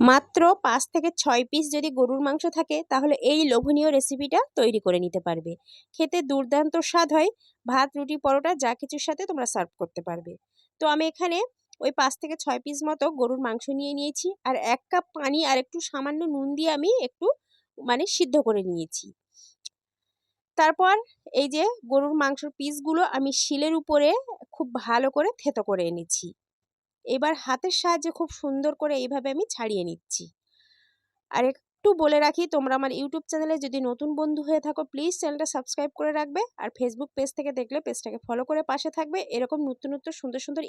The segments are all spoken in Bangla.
মাত্র পাঁচ থেকে ছয় পিস যদি গরুর মাংস থাকে, তাহলে এই লোভনীয় রেসিপিটা তৈরি করে নিতে পারবে। খেতে দুর্দান্ত স্বাদ হয়, ভাত, রুটি, পরোটা, যা কিছুর সাথে তোমরা সার্ভ করতে পারবে। তো আমি এখানে ওই পাঁচ থেকে ছয় পিস মতো গরুর মাংস নিয়ে নিয়েছি, আর এক কাপ পানি আর একটু সামান্য নুন দিয়ে আমি একটু মানে সিদ্ধ করে নিয়েছি। তারপর এই যে গরুর মাংসর পিসগুলো আমি শিলের উপরে খুব ভালো করে থেতো করে এনেছি। এবার হাতের সাহায্যে খুব সুন্দর করে এইভাবে আমি ছাড়িয়ে নিচ্ছি। আর একটু বলে রাখি, তোমরা আমার ইউটিউব চ্যানেলে যদি নতুন বন্ধু হয়ে থাকো প্লিজ চ্যানেলটা সাবস্ক্রাইব করে রাখবে। আর ফেসবুক পেজ থেকে দেখলে পেজটাকে ফলো করে পাশে থাকবে এরকম নতুন নতুন, সুন্দর সুন্দর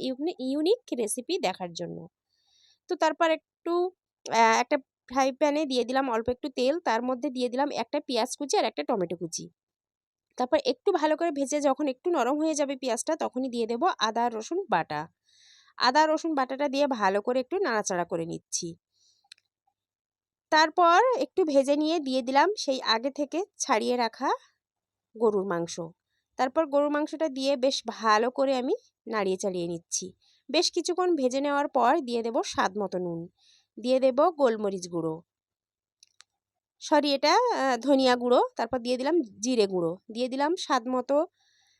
ইউনিক রেসিপি দেখার জন্য। তো তারপর একটু একটা ফ্রাই প্যানে দিয়ে দিলাম অল্প একটু তেল, তার মধ্যে দিয়ে দিলাম একটা পেঁয়াজ কুচি আর একটা টমেটো কুচি। তারপর একটু ভালো করে ভেজে যখন একটু নরম হয়ে যাবে পেঁয়াজটা, তখনই দিয়ে দেবো আদা, রসুন, বাটা। আদা, রসুন বাটাটা দিয়ে ভালো করে একটু নাড়াচাড়া করে নিচ্ছি। তারপর একটু ভেজে নিয়ে দিয়ে দিলাম সেই আগে থেকে ছাড়িয়ে রাখা গরুর মাংস। তারপর গরুর মাংসটা দিয়ে বেশ ভালো করে আমি নাড়িয়ে চালিয়ে নিচ্ছি। বেশ কিছুক্ষণ ভেজে নেওয়ার পর দিয়ে দেব স্বাদ মতো নুন। দিয়ে দেব গোলমরিচ গুঁড়ো। সরি, এটা ধনিয়া গুঁড়ো। তারপর দিয়ে দিলাম জিরে গুঁড়ো। দিয়ে দিলাম স্বাদ মতো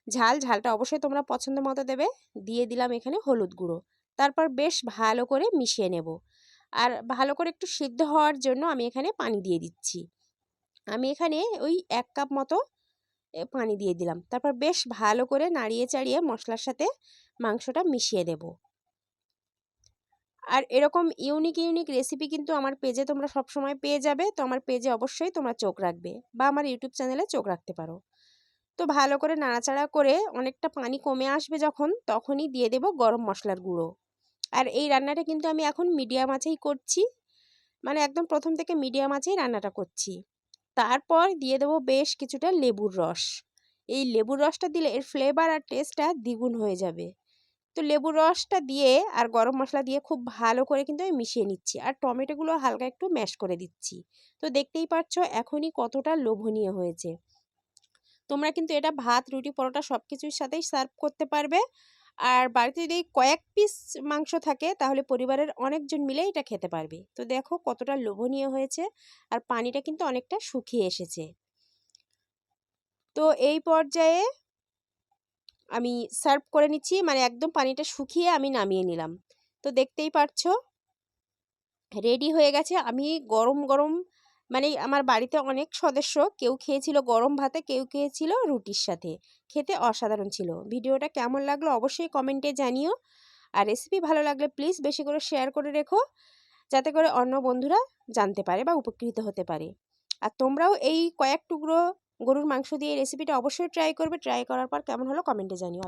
ঝাল, ঝালটা অবশ্যই তোমরা পছন্দ মতো দেবে। দিয়ে দিলাম এখানে হলুদ গুঁড়ো। তারপর বেশ ভালো করে মিশিয়ে নেব। আর ভালো করে একটু সিদ্ধ হওয়ার জন্য আমি এখানে পানি দিয়ে দিচ্ছি। আমি এখানে ওই এক কাপ মতো পানি দিয়ে দিলাম। তারপর বেশ ভালো করে নাড়িয়ে চাড়িয়ে মশলার সাথে মাংসটা মিশিয়ে দেব। আর এরকম ইউনিক ইউনিক রেসিপি কিন্তু আমার পেজে তোমরা সবসময় পেয়ে যাবে। তো আমার পেজে অবশ্যই তোমরা চোখ রাখবে বা আমার ইউটিউব চ্যানেলে চোখ রাখতে পারো। তো ভালো করে নাড়াচাড়া করে অনেকটা পানি কমে আসবে যখন, তখনই দিয়ে দেব গরম মশলার গুঁড়ো। আর এই রান্নাটা কিন্তু আমি এখন মিডিয়াম আঁচেই করছি। মানে একদম প্রথম থেকে মিডিয়াম আঁচেই রান্নাটা করছি। তারপর দিয়ে দেবো বেশ কিছুটা লেবুর রস। এই লেবুর রসটা দিলে এর ফ্লেভার আর টেস্টটা দ্বিগুণ হয়ে যাবে। তো লেবুর রসটা দিয়ে আর গরম মশলা দিয়ে খুব ভালো করে কিন্তু আমি মিশিয়ে নিচ্ছি। আর টমেটোগুলো হালকা একটু ম্যাশ করে দিচ্ছি। তো দেখতেই পাচ্ছ এখনই কতটা লোভনীয় হয়েছে। তোমরা কিন্তু এটা ভাত, রুটি, পরোটা সব কিছুর সাথেই সার্ভ করতে পারবে। আর বাড়িতে যদি কয়েক পিস মাংস থাকে, তাহলে পরিবারের অনেকজন মিলে এটা খেতে পারবে। তো দেখো কতটা লোভনীয় হয়েছে আর পানিটা কিন্তু অনেকটা শুকিয়ে এসেছে। তো এই পর্যায়ে আমি সার্ভ করে নিচ্ছি মানে একদম পানিটা শুকিয়ে আমি নামিয়ে নিলাম। তো দেখতেই পারছ রেডি হয়ে গেছে। আমি গরম গরম মানে আমার বাড়িতে অনেক সদস্য, কেউ খেয়েছিল গরম ভাতে, কেউ খেয়েছিল রুটির সাথে। খেতে অসাধারণ ছিল। ভিডিওটা কেমন লাগল অবশ্যই কমেন্টে জানিও। আর রেসিপি ভালো লাগলে প্লিজ বেশি করে শেয়ার করে রেখো, যাতে করে অন্য বন্ধুরা জানতে পারে বা উপকৃত হতে পারে। আর তোমরাও এই কয়েক টুকরো গরুর মাংস দিয়ে রেসিপিটা অবশ্যই ট্রাই করবে। ট্রাই করার পর কেমন হলো কমেন্টে জানিও।